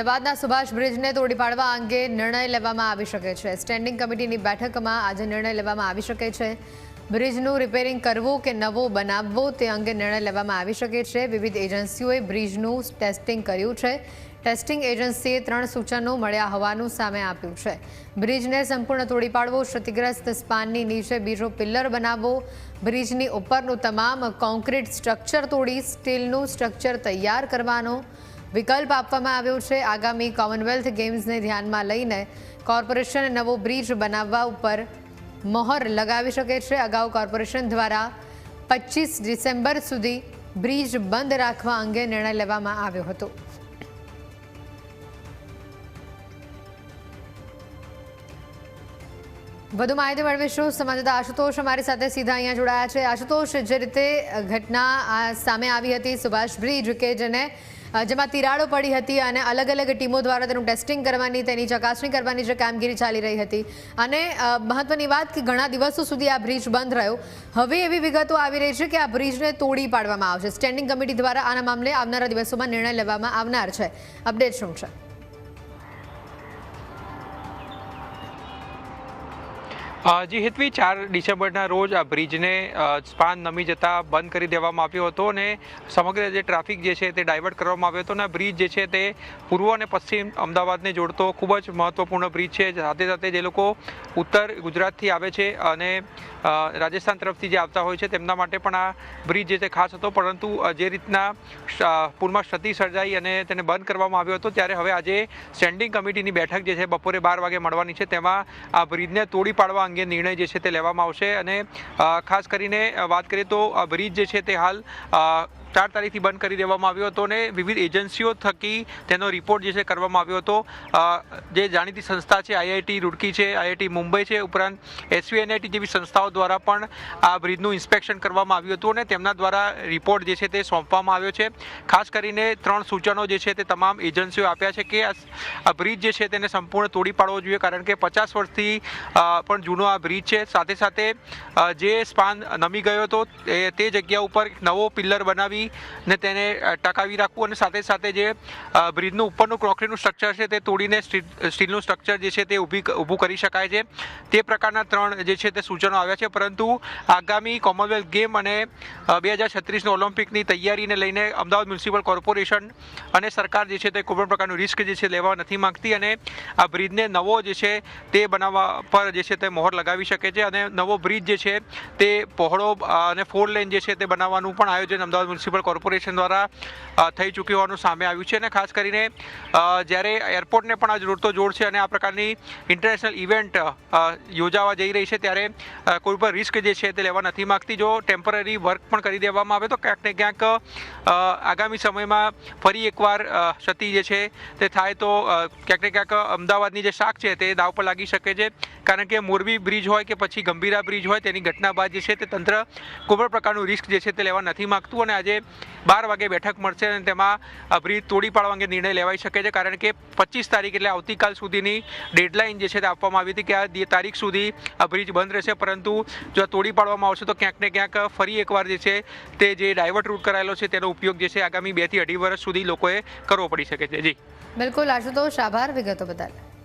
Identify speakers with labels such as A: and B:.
A: અમદાવાદના સુભાષ બ્રિજને તોડી પાડવા અંગે નિર્ણય લેવામાં આવી શકે છે. સ્ટેન્ડિંગ કમિટીની બેઠકમાં આજે નિર્ણય લેવામાં આવી શકે છે. બ્રિજનું રિપેરિંગ કરવું કે નવો બનાવવો તે અંગે નિર્ણય લેવામાં આવી શકે છે. વિવિધ એજન્સીઓએ બ્રિજનું ટેસ્ટિંગ કર્યું છે. ટેસ્ટિંગ એજન્સીએ ત્રણ સૂચનો મળ્યા હોવાનું સામે આપ્યું છે. બ્રિજને સંપૂર્ણ તોડી પાડવો, ક્ષતિગ્રસ્ત સ્પાનની નીચે બીજો પિલ્લર બનાવવો, બ્રિજની ઉપરનું તમામ કોન્ક્રીટ સ્ટ્રક્ચર તોડી સ્ટીલનું સ્ટ્રક્ચર તૈયાર કરવાનો વિકલ્પ આપવામાં આવ્યો છે. આગામી કોમનવેલ્થ ગેમ્સને ધ્યાનમાં લઈને કોર્પોરેશન નવો બ્રિજ બનાવવા ઉપર મહોર લગાવી શકે છે. અગાઉ કોર્પોરેશન દ્વારા પચીસ ડિસેમ્બર સુધી બ્રિજ બંધ રાખવા અંગે નિર્ણય લેવામાં આવ્યો હતો. વધુ માહિતી મેળવીશું. સંવાદદાતા આશુતોષ અમારી સાથે સીધા અહીંયા જોડાયા છે. આશુતોષ, જે રીતે ઘટના સામે આવી હતી સુભાષ બ્રિજ કે જેને જેમાં તિરાડો પડી હતી અને અલગ અલગ ટીમો દ્વારા તેનું ટેસ્ટિંગ કરવાની, તેની ચકાસણી કરવાની જે કામગીરી ચાલી રહી હતી. અને મહત્વની વાત કે ઘણા દિવસો સુધી આ બ્રિજ બંધ રહ્યો. હવે એવી વિગતો આવી રહી છે કે આ બ્રિજને તોડી પાડવામાં આવશે. સ્ટેન્ડિંગ કમિટી દ્વારા આના મામલે આવનારા દિવસોમાં નિર્ણય લેવામાં આવનાર છે. અપડેટ શું છે?
B: જી, હેતવી, ચાર ડિસેમ્બરના રોજ આ બ્રિજને સ્પાન નમી જતા બંધ કરી દેવામાં આવ્યો હતો અને સમગ્ર જે ટ્રાફિક જે છે તે ડાયવર્ટ કરવામાં આવ્યો હતો અને બ્રિજ જે છે તે પૂર્વ અને પશ્ચિમ અમદાવાદને જોડતો ખૂબ જ મહત્વપૂર્ણ બ્રિજ છે. સાથે સાથે જે લોકો ઉત્તર ગુજરાતથી આવે છે અને રાજસ્થાન તરફથી જે આવતા હોય છે તેમના માટે પણ આ બ્રિજ જે છે ખાસ હતો. પરંતુ જે રીતના પૂરમાં ક્ષતિ સર્જાઈ અને તેને બંધ કરવામાં આવ્યો હતો ત્યારે હવે આજે સ્ટેન્ડિંગ કમિટીની બેઠક જે છે બપોરે બાર વાગે મળવાની છે. તેમાં આ બ્રિજને તોડી પાડવા અંગે નિર્ણય જે છે તે લેવામાં આવશે અને ખાસ કરીને વાત કરીએ તો બ્રિજ જે છે તે હાલ ચાર તારીખથી બંધ કરી દેવામાં આવ્યો હતો અને વિવિધ એજન્સીઓ થકી તેનો રિપોર્ટ જે છે કરવામાં આવ્યો હતો. જે જાણીતી સંસ્થા છે, આઈઆઈટી રૂડકી છે, આઈઆઈટી મુંબઈ છે, ઉપરાંત એસવીએનઆઈટી જેવી સંસ્થાઓ દ્વારા પણ આ બ્રિજનું ઇન્સ્પેક્શન કરવામાં આવ્યું હતું અને તેમના દ્વારા રિપોર્ટ જે છે તે સોંપવામાં આવ્યો છે. ખાસ કરીને ત્રણ સૂચનો જે છે તે તમામ એજન્સીઓ આપ્યા છે કે આ બ્રિજ જે છે તેને સંપૂર્ણ તોડી પાડવો જોઈએ કારણ કે પચાસ વર્ષથી પણ જૂનો આ બ્રિજ છે. સાથે સાથે જે સ્પાન નમી ગયો હતો તે જગ્યા ઉપર નવો પિલ્લર બનાવી ને તેને ટકાવી રાખવું અને સાથે સાથે જે બ્રિજનું ઉપરનું ક્રોકરીનું સ્ટ્રક્ચર છે તે તોડીને સ્ટી- સ્ટીલનું સ્ટ્રક્ચર જે છે તે ઊભી ઊભું કરી શકાય છે. તે પ્રકારના ત્રણ જે છે તે સૂચનો આવ્યા છે. પરંતુ આગામી કોમનવેલ્થ ગેમ અને બે હજાર છત્રીસની ઓલિમ્પિકની તૈયારીને લઈને અમદાવાદ મ્યુનિસિપલ કોર્પોરેશન અને સરકાર જે છે તે કોઈપણ પ્રકારનું રિસ્ક જે છે લેવા નથી માંગતી અને આ બ્રિજને નવો જે છે તે બનાવવા પર જે છે તે મોહર લગાવી શકે છે અને નવો બ્રિજ જે છે તે પહોળો અને ફોર લેન જે છે તે બનાવવાનું પણ આયોજન અમદાવાદ મ્યુનિસિપલ કોર્પોરેશન દ્વારા થઈ ચૂક્યું હોવાનું સામે આવ્યું છે અને ખાસ કરીને જ્યારે એરપોર્ટને પણ આ જોડતો જોડ છે અને આ પ્રકારની ઇન્ટરનેશનલ ઇવેન્ટ યોજાવા જઈ રહી છે, ત્યારે કોઈ પણ રિસ્ક જે છે તે લેવા નથી માગતી. જો ટેમ્પરરી વર્ક પણ કરી દેવામાં આવે તો ક્યાંક ને ક્યાંક આગામી સમયમાં ફરી એકવાર ક્ષતિ જે છે તે થાય તો ક્યાંક ને ક્યાંક અમદાવાદની જે શાક છે તે દાવ પર લાગી શકે છે. કારણ કે મોરબી બ્રિજ હોય કે પછી ગંભીરા બ્રિજ હોય તેની ઘટના બાદ જે છે તે તંત્ર કોઈ પણ પ્રકારનું રિસ્ક જે છે તે લેવા નથી માગતું અને આજે બાર વાગે બેઠક મળશે અને તેમાં બ્રિજ તોડી પાડવા અંગે નિર્ણય લેવાઈ શકે છે. કારણ કે પચીસ તારીખ એટલે આવતીકાલ સુધીની ડેડલાઇન જે છે તે આપવામાં આવી હતી કે આ તારીખ સુધી આ બ્રિજ બંધ રહેશે. પરંતુ જો તોડી પાડવામાં આવશે તો ક્યાંક ને ક્યાંક ફરી એકવાર જે છે તે જે ડાયવર્ટ રૂટ કરાયેલો છે તેનો ઉપયોગ જે છે આગામી બેથી અઢી વર્ષ સુધી લોકોએ કરવો પડી શકે છે. જી.
A: બિલકુલ, આશુતોષ, આભાર, વિગતો બદલ.